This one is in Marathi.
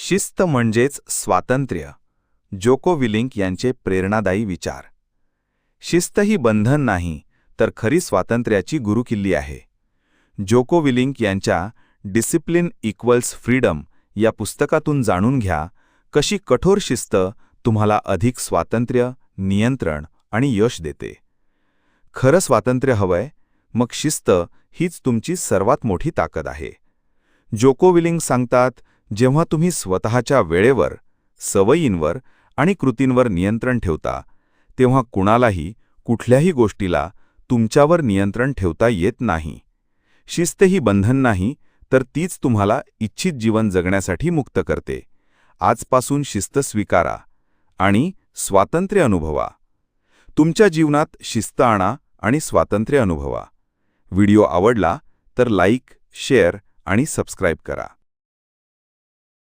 शिस्त म्हणजेच स्वातंत्र्य जोको विलिंक यांचे प्रेरणादायी विचार. शिस्त ही बंधन नाही तर खरी स्वातंत्र्याची गुरुकिल्ली आहे. जोको विलिंक यांच्या डिसिप्लिन इक्वल्स फ्रीडम या पुस्तकातून जाणून घ्या कशी कठोर शिस्त तुम्हाला अधिक स्वातंत्र्य नियंत्रण आणि यश देते. खरं स्वातंत्र्य हवंय मग शिस्त हीच तुमची सर्वात मोठी ताकद आहे. जोको विलिंग सांगतात जेव्हा तुम्ही स्वतःच्या वेळेवर सवयींवर आणि कृतींवर नियंत्रण ठेवता तेव्हा कुणालाही कुठल्याही गोष्टीला तुमच्यावर नियंत्रण ठेवता येत नाही. शिस्त ही बंधन नाही तर तीच तुम्हाला इच्छित जीवन जगण्यासाठी मुक्त करते. आजपासून शिस्त स्वीकारा आणि स्वातंत्र्य अनुभवा. तुमच्या जीवनात शिस्त आणा आणि स्वातंत्र्य अनुभवा. व्हिडिओ आवडला तर लाईक शेअर आणि सबस्क्राईब करा.